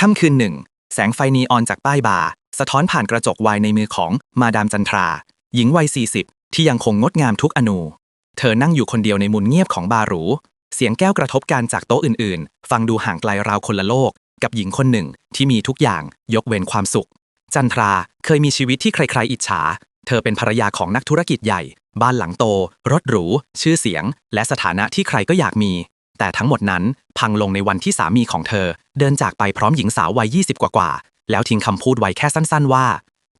ค่ำคืนหนึ่ง แสงไฟนีออนจากป้ายบาร์สะท้อนผ่านกระจกวายในมือของมาดามจันทรา หญิงวัย 40 ที่ยังคงงดงามทุกอนู เธอนั่งอยู่คนเดียวในมุมเงียบของบาร์หรู เสียงแก้วกระทบกันจากโต๊ะอื่นๆ ฟังดูห่างไกลราวคนละโลก กับหญิงคนหนึ่งที่มีทุกอย่างยกเว้นความสุข จันทราเคยมีชีวิตที่ใครๆอิจฉา เธอเป็นภรรยาของนักธุรกิจใหญ่ บ้านหลังโต รถหรู ชื่อเสียง และสถานะที่ใครก็อยากมี แต่ทั้งหมดนั้นพังลงในวันที่สามีของเธอ เดินจากไปพร้อมหญิงสาววัย 20 กว่าๆแล้วทิ้งคำพูดไว้แค่สั้นๆ ว่า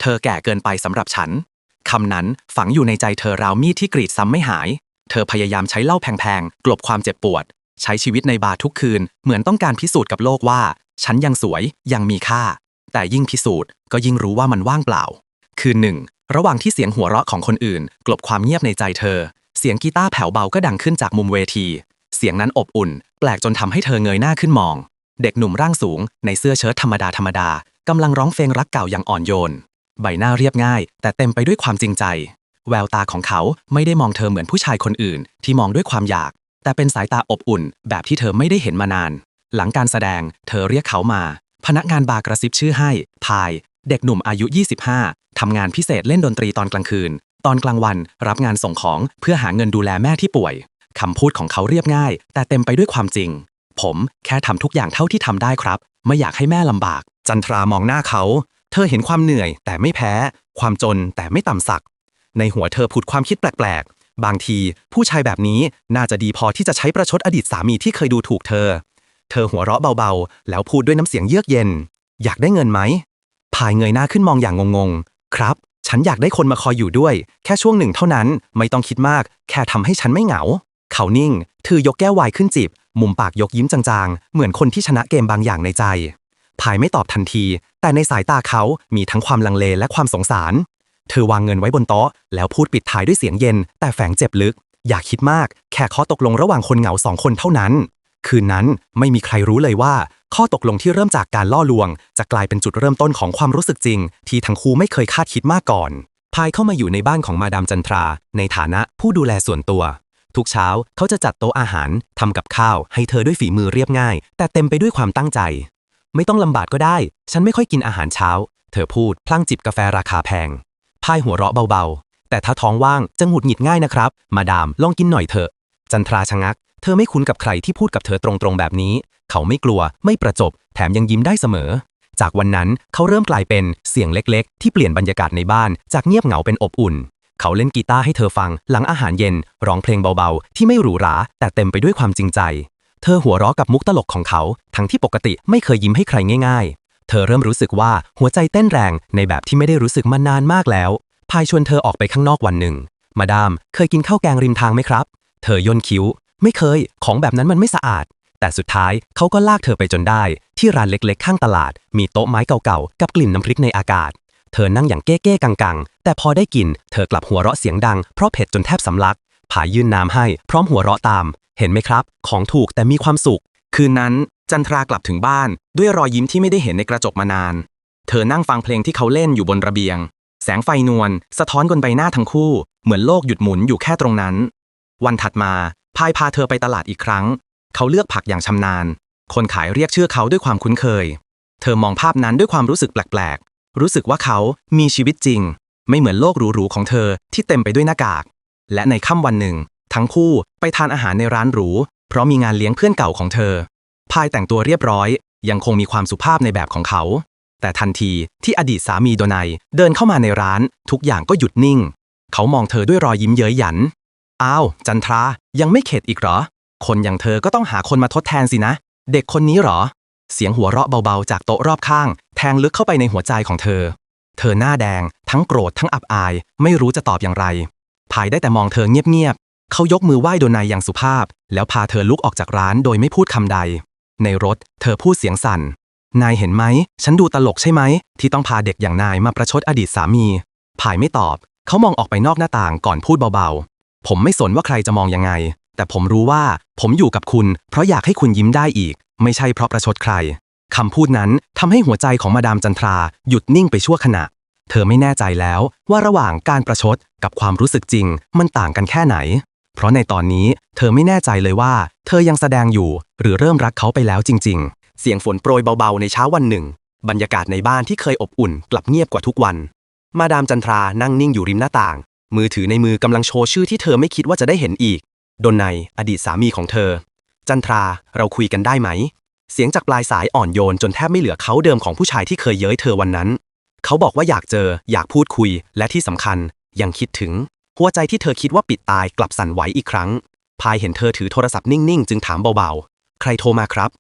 เธอแก่เกินไปสำหรับฉันคำนั้นฝังอยู่ในใจเธอราวมีดที่กรีดซ้ำไม่หาย เธอพยายามใช้เหล้าแพงๆ กลบความเจ็บปวด ใช้ชีวิตในบาร์ทุกคืน เหมือนต้องการพิสูจน์กับโลกว่า ฉันยังสวยยังมีค่า แต่ยิ่งพิสูจน์ก็ยิ่งรู้ว่ามันว่างเปล่า คืนหนึ่ง ระหว่างที่เสียงหัวเราะของคนอื่น กลบความเงียบในใจเธอ เสียงกีตาร์แผ่วเบาก็ดังขึ้นจากมุมเวที เสียงนั้นอบอุ่น แปลกจนทำให้เธอเงยหน้าขึ้นมอง เด็กหนุ่มร่างสูง ในเสื้อเชิ้ตธรรมดาธรรมดากำลังร้องเพลงรักเก่าอย่างอ่อนโยน ใบหน้าเรียบง่าย แต่เต็มไปด้วยความจริงใจ แววตาของเขาไม่ได้มองเธอเหมือนผู้ชายคนอื่น ที่มองด้วยความอยาก แต่เป็นสายตาอบอุ่น แบบที่เธอไม่ได้เห็นมานาน หลังการแสดง เธอเรียกเขามา พนักงานบาร์กระซิบชื่อให้ พาย เด็กหนุ่มอายุ 25 ทำงานพิเศษเล่นดนตรีตอนกลางคืน ตอนกลางวันรับงานส่งของเพื่อหาเงินดูแลแม่ที่ป่วย คำพูดของเขาเรียบง่าย แต่เต็มไปด้วยความจริง ผมแค่ทำทุกอย่างเท่าที่ทำได้ครับ ไม่อยากให้แม่ลำบาก จันทรามองหน้าเขา เธอเห็นความเหนื่อย แต่ไม่แพ้ ความจนแต่ไม่ต่ำสัก ในหัวเธอผุดความคิดแปลกๆ บางทีผู้ชายแบบนี้น่าจะดีพอที่จะใช้ประชดอดีตสามีที่เคยดูถูกเธอ เธอหัวเราะเบาๆ แล้วพูดด้วยน้ำเสียงเยือกเย็น อยากได้เงินไหมพายเงยหน้าขึ้นมองอย่างงงๆ ครับ ฉันอยากได้คนมาคอยอยู่ด้วย แค่ช่วงหนึ่งเท่านั้น ไม่ต้องคิดมาก แค่ทำให้ฉันไม่เหงา เขานิ่ง ถือยกแก้วไวน์ขึ้นจิบ มุมปากยกยิ้มจางๆ เหมือนคนที่ชนะเกมบางอย่างในใจพายไม่ตอบทันที แต่ในสายตาเขามีทั้งความลังเลและความสงสาร เธอวางเงินไว้บนโต๊ะ แล้วพูดปิดท้ายด้วยเสียงเย็น แต่แฝงเจ็บลึก อย่าคิดมาก แค่ข้อตกลงระหว่างคนเหงาสองคนเท่านั้น คืนนั้นไม่มีใครรู้เลยว่า ข้อตกลงที่เริ่มจากการล่อลวง จะกลายเป็นจุดเริ่มต้นของความรู้สึกจริง ที่ทั้งคู่ไม่เคยคาดคิดมาก่อนพายเข้ามาอยู่ในบ้านของมาดามจันทรา ในฐานะผู้ดูแลส่วนตัว ทุกเช้าเขาจะจัดโต๊ะอาหารทำกับข้าว ให้เธอด้วยฝีมือเรียบง่าย แต่เต็มไปด้วยความตั้งใจ ไม่ต้องลำบากก็ได้ ฉันไม่ค่อยกินอาหารเช้า เธอพูดพลางจิบกาแฟราคาแพงพายหัวเราะเบาๆ แต่ถ้าท้องว่างจะหงุดหงิดง่ายนะครับ มาดามลองกินหน่อยเถอะ จันทราชะงัก เธอไม่คุ้นกับใครที่พูดกับเธอตรงๆแบบนี้ เขาไม่กลัวไม่ประจบ แถมยังยิ้มได้เสมอ จากวันนั้นเขาเริ่มกลายเป็นเสียงเล็กๆ ที่เปลี่ยนบรรยากาศในบ้านจากเงียบเหงาเป็นอบอุ่น เขาเล่นกีตาร์ให้เธอฟัง หลังอาหารเย็น ร้องเพลงเบาๆ ที่ไม่หรูหรา แต่เต็มไปด้วยความจริงใจ เธอหัวเราะกับมุกตลกของเขา ทั้งที่ปกติไม่เคยยิ้มให้ใครง่าย ๆ เธอเริ่มรู้สึกว่าหัวใจเต้นแรงในแบบที่ไม่ได้รู้สึกมานานมากแล้ว พายชวนเธอออกไปข้างนอกวันหนึ่ง มาดาม เคยกินข้าวแกงริมทางไหมครับ เธอย่นคิ้ว ไม่เคย ของแบบนั้นมันไม่สะอาด แต่สุดท้ายเขาก็ลากเธอไปจนได้ ที่ร้านเล็กๆ ข้างตลาด มีโต๊ะไม้เก่าๆ กับกลิ่นน้ำพริกในอากาศ เธอนั่งอย่างเก้ๆกังๆ แต่พอได้กิน เธอกลับหัวเราะเสียงดังเพราะเผ็ดจนแทบสำลัก ผายยื่นน้ำให้พร้อมหัวเราะตาม เห็นไหมครับ ของถูกแต่มีความสุข คืนนั้นจันทรากลับถึงบ้าน ด้วยรอยยิ้มที่ไม่ได้เห็นในกระจกมานาน เธอนั่งฟังเพลงที่เขาเล่นอยู่บนระเบียง แสงไฟนวลสะท้อนบนใบหน้าทั้งคู่ เหมือนโลกหยุดหมุนอยู่แค่ตรงนั้น วันถัดมาพายพาเธอไปตลาดอีกครั้ง เขาเลือกผักอย่างชำนาญ คนขายเรียกชื่อเขาด้วยความคุ้นเคย เธอมองภาพนั้นด้วยความรู้สึกแปลก รู้สึกว่าเขามีชีวิตจริง ไม่เหมือนโลกหรูๆของเธอที่เต็มไปด้วยหน้ากาก และในค่ำวันหนึ่ง ทั้งคู่ไปทานอาหารในร้านหรู เพราะมีงานเลี้ยงเพื่อนเก่าของเธอ พายแต่งตัวเรียบร้อย ยังคงมีความสุภาพในแบบของเขา แต่ทันทีที่อดีตสามีโดนัยเดินเข้ามาในร้าน ทุกอย่างก็หยุดนิ่ง เขามองเธอด้วยรอยยิ้มเย้ยหยัน อ้าว จันทรายังไม่เข็ดอีกเหรอ คนอย่างเธอก็ต้องหาคนมาทดแทนสินะ เด็กคนนี้เหรอ เสียงหัวเราะเบาๆจากโต๊ะรอบข้าง แทงลึกเข้าไปในหัวใจของเธอ เธอหน้าแดง ทั้งโกรธทั้งอับอาย ไม่รู้จะตอบอย่างไรภายได้แต่มองเธอเงียบๆเขายกมือไหว้โดนายอย่างสุภาพ แล้วพาเธอลุกออกจากร้านโดยไม่พูดคำใด ในรถ เธอพูดเสียงสั่น นายเห็นไหม ฉันดูตลกใช่ไหม ที่ต้องพาเด็กอย่างนายมาประชดอดีตสามีภายไม่ตอบ เขามองออกไปนอกหน้าต่างก่อนพูดเบาๆ ผมไม่สนว่าใครจะมองยังไง แต่ผมรู้ว่า ผมอยู่กับคุณ เพราะอยากให้คุณยิ้มได้อีก ไม่ใช่เพราะประชดใคร คำพูดนั้นทำให้หัวใจของมาดามจันทราหยุดนิ่งไปชั่วขณะ เธอไม่แน่ใจแล้วว่าระหว่างการประชดกับความรู้สึกจริง มันต่างกันแค่ไหน เพราะในตอนนี้เธอไม่แน่ใจเลยว่า เธอยังแสดงอยู่ หรือเริ่มรักเขาไปแล้วจริง ๆ เสียงฝนโปรยเบาๆในเช้าวันหนึ่ง บรรยากาศในบ้านที่เคยอบอุ่น กลับเงียบกว่าทุกวัน มาดามจันทรานั่งนิ่งอยู่ริมหน้าต่าง มือถือในมือกำลังโชว์ชื่อที่เธอไม่คิดว่าจะได้เห็นอีก ดนในอดีตสามีของเธอ จันทราเราคุยกันได้ไหม เสียงจากปลายสายอ่อนโยนจนแทบไม่เหลือเขาเดิมของผู้ชายที่เคยเย้ยเธอวันนั้น เขาบอกว่าอยากเจอ อยากพูดคุย และที่สำคัญ ยังคิดถึง หัวใจที่เธอคิดว่าปิดตายกลับสั่นไหวอีกครั้ง พายเห็นเธอถือโทรศัพท์นิ่งๆ จึงถามเบาๆ ใครโทรมาครับ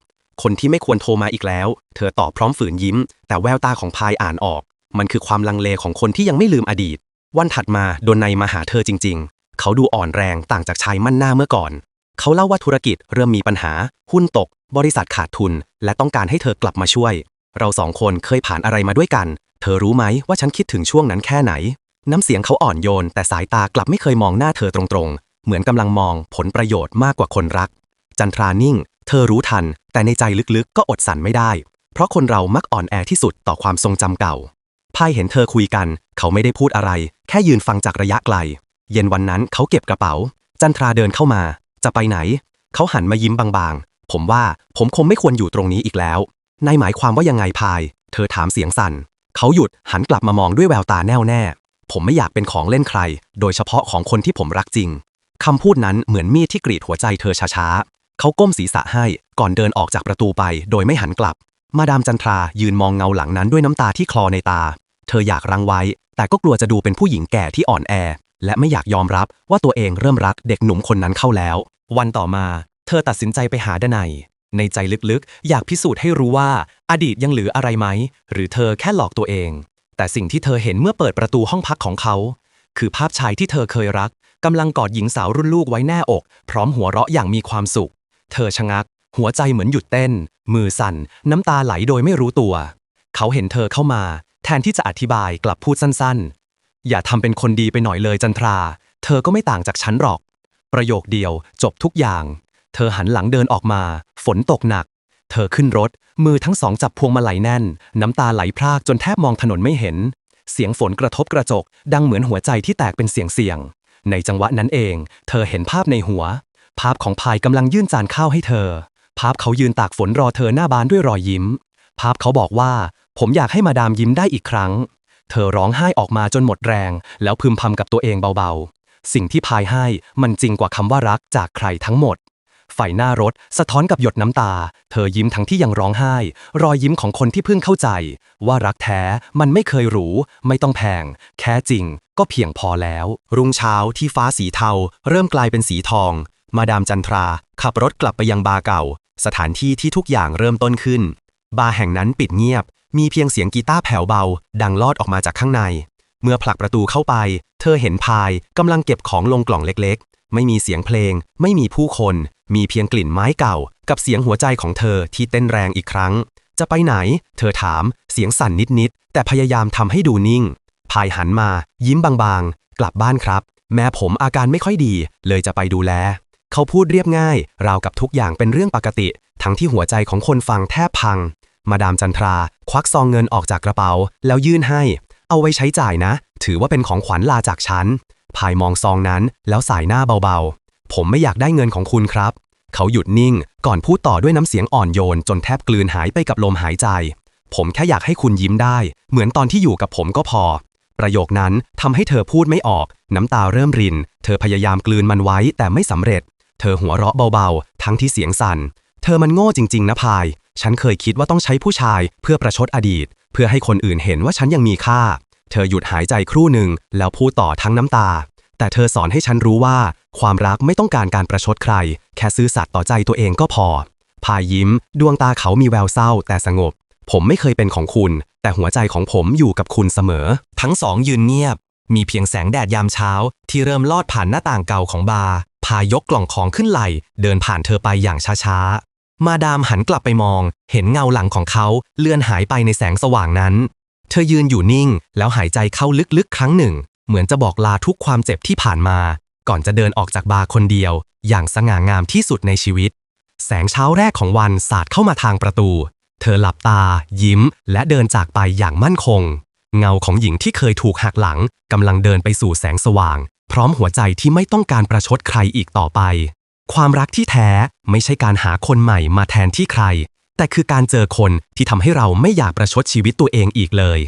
คนที่ไม่ควรโทรมาอีกแล้ว เธอตอบพร้อมฝืนยิ้ม แต่แววตาของพายอ่านออก มันคือความลังเลของคนที่ยังไม่ลืมอดีต วันถัดมาโดนในมาหาเธอจริง ๆ เขาดูอ่อนแรงต่างจากชายมั่นหน้าเมื่อก่อน เขาเล่าว่าธุรกิจเริ่มมีปัญหา หุ้นตก บริษัทขาดทุน และต้องการให้เธอกลับมาช่วย เราสองคนเคยผ่านอะไรมาด้วยกัน เธอรู้ไหมว่าฉันคิดถึงช่วงนั้นแค่ไหน น้ำเสียงเขาอ่อนโยน แต่สายตากลับไม่เคยมองหน้าเธอตรงๆ เหมือนกำลังมองผลประโยชน์มากกว่าคนรัก จันทรานิ่ง เธอรู้ทัน แต่ในใจลึกๆ ก็อดสั่นไม่ได้ เพราะคนเรามักอ่อนแอที่สุดต่อความทรงจำเก่าพายเห็นเธอคุยกัน เขาไม่ได้พูดอะไร แค่ยืนฟังจากระยะไกล เย็นวันนั้นเขาเก็บกระเป๋า จันทราเดินเข้ามา จะไปไหน เขาหันมายิ้มบางๆ ผมว่าผมคงไม่ควรอยู่ตรงนี้อีกแล้ว นายหมายความว่ายังไงพาย เธอถามเสียงสั่น เขาหยุดหันกลับมามองด้วยแววตาแน่วแน่ ผมไม่อยากเป็นของเล่นใคร โดยเฉพาะของคนที่ผมรักจริง คำพูดนั้นเหมือนมีดที่กรีดหัวใจเธอช้าๆ เขาก้มศีรษะให้ก่อนเดินออกจากประตูไป โดยไม่หันกลับ มาดามจันทรายืนมองเงาหลังนั้นด้วยน้ำตาที่คลอในตา เธออยากรังไว้ แต่ก็กลัวจะดูเป็นผู้หญิงแก่ที่อ่อนแอ และไม่อยากยอมรับว่าตัวเองเริ่มรักเด็กหนุ่มคนนั้นเข้าแล้ว วันต่อมา เธอตัดสินใจไปหาดนัย ในใจลึกๆ อยากพิสูจน์ให้รู้ว่า อดีตยังเหลืออะไรไหม หรือเธอแค่หลอกตัวเอง แต่สิ่งที่เธอเห็นเมื่อเปิดประตูห้องพักของเขา คือภาพชายที่เธอเคยรักกำลังกอดหญิงสาวรุ่นลูกไว้แน่อก พร้อมหัวเราะอย่างมีความสุข เธอชะงัก หัวใจเหมือนหยุดเต้น มือสั่น น้ำตาไหลโดยไม่รู้ตัว เขาเห็นเธอเข้ามา แทนที่จะอธิบายกลับพูดสั้นๆ อย่าทำเป็นคนดีไปหน่อยเลยจันทรา เธอก็ไม่ต่างจากฉันหรอก ประโยคเดียวจบทุกอย่าง เธอหันหลังเดินออกมา ฝนตกหนัก เธอขึ้นรถ มือทั้งสองจับพวงมาลัยแน่น น้ำตาไหลพรากจนแทบมองถนนไม่เห็น เสียงฝนกระทบกระจก ดังเหมือนหัวใจที่แตกเป็นเสียงเสียง ในจังหวะนั้นเอง เธอเห็นภาพในหัว ภาพของพายกำลังยื่นจานข้าวให้เธอ ภาพเขายืนตากฝนรอเธอหน้าบ้านด้วยรอยยิ้ม ภาพเขาบอกว่า ผมอยากให้มาดามยิ้มได้อีกครั้ง เธอร้องไห้ออกมาจนหมดแรง แล้วพึมพำกับตัวเองเบาๆ สิ่งที่พายให้มันจริงกว่าคำว่ารักจากใครทั้งหมดไฟหน้ารถสะท้อนกับหยดน้ำตา เธอยิ้มทั้งที่ยังร้องไห้ รอยยิ้มของคนที่เพิ่งเข้าใจ ว่ารักแท้มันไม่เคยหรู ไม่ต้องแพง แค่จริงก็เพียงพอแล้ว รุ่งเช้าที่ฟ้าสีเทา เริ่มกลายเป็นสีทอง มาดามจันทรา ขับรถกลับไปยังบาร์เก่า สถานที่ที่ทุกอย่างเริ่มต้นขึ้น บาร์แห่งนั้นปิดเงียบ มีเพียงเสียงกีตาร์แผ่วเบา ดังลอดออกมาจากข้างใน เมื่อผลักประตูเข้าไป เธอเห็นพายกำลังเก็บของลงกล่องเล็กๆ ไม่มีเสียงเพลง ไม่มีผู้คน มีเพียงกลิ่นไม้เก่า กับเสียงหัวใจของเธอที่เต้นแรงอีกครั้ง จะไปไหน เธอถาม เสียงสั่นนิดๆ แต่พยายามทำให้ดูนิ่ง พายหันมา ยิ้มบางๆ กลับบ้านครับ แม้ผมอาการไม่ค่อยดี เลยจะไปดูแล เขาพูดเรียบง่าย ราวกับทุกอย่างเป็นเรื่องปกติ ทั้งที่หัวใจของคนฟังแทบพัง มาดามจันทรา ควักซองเงินออกจากกระเป๋า แล้วยื่นให้ เอาไว้ใช้จ่ายนะ ถือว่าเป็นของขวัญลาจากฉันพายมองซองนั้น แล้วสายหน้าเบาๆ ผมไม่อยากได้เงินของคุณครับ เขาหยุดนิ่ง ก่อนพูดต่อด้วยน้ำเสียงอ่อนโยน จนแทบกลืนหายไปกับลมหายใจ ผมแค่อยากให้คุณยิ้มได้ เหมือนตอนที่อยู่กับผมก็พอ ประโยคนั้นทำให้เธอพูดไม่ออก น้ำตาเริ่มริน เธอพยายามกลืนมันไว้แต่ไม่สำเร็จ เธอหัวเราะเบาๆ ทั้งที่เสียงสั่น เธอมันโง่จริง ๆนะพาย ฉันเคยคิดว่าต้องใช้ผู้ชายเพื่อประชดอดีต เพื่อให้คนอื่นเห็นว่าฉันยังมีค่า เธอหยุดหายใจครู่หนึ่งแล้วพูดต่อทั้งน้ำตา แต่เธอสอนให้ฉันรู้ว่า ความรักไม่ต้องการการประชดใคร แค่ซื่อสัตย์ต่อใจตัวเองก็พอ พายยิ้ม ดวงตาเขามีแววเศร้าแต่สงบ ผมไม่เคยเป็นของคุณ แต่หัวใจของผมอยู่กับคุณเสมอ ทั้งสองยืนเงียบ มีเพียงแสงแดดยามเช้า ที่เริ่มลอดผ่านหน้าต่างเก่าของบาร์พายกกล่องของขึ้นไหลเดินผ่านเธอไปอย่างช้าๆ มาดามหันกลับไปมอง เห็นเงาหลังของเขาเลื่อนหายไปในแสงสว่างนั้น เธอยืนอยู่นิ่ง แล้วหายใจเข้าลึกๆ ครั้งหนึ่ง เหมือนจะบอกลาทุกความเจ็บที่ผ่านมา ก่อนจะเดินออกจากบาร์คนเดียว อย่างสง่างามที่สุดในชีวิต แสงเช้าแรกของวันสาดเข้ามาทางประตู เธอหลับตา ยิ้ม และเดินจากไปอย่างมั่นคง เงาของหญิงที่เคยถูกหักหลังกำลังเดินไปสู่แสงสว่าง พร้อมหัวใจที่ไม่ต้องการประชดใครอีกต่อไป ความรักที่แท้ไม่ใช่การหาคนใหม่มาแทนที่ใคร แต่คือการเจอคนที่ทำให้เราไม่อยากประชดชีวิตตัวเองอีกเลย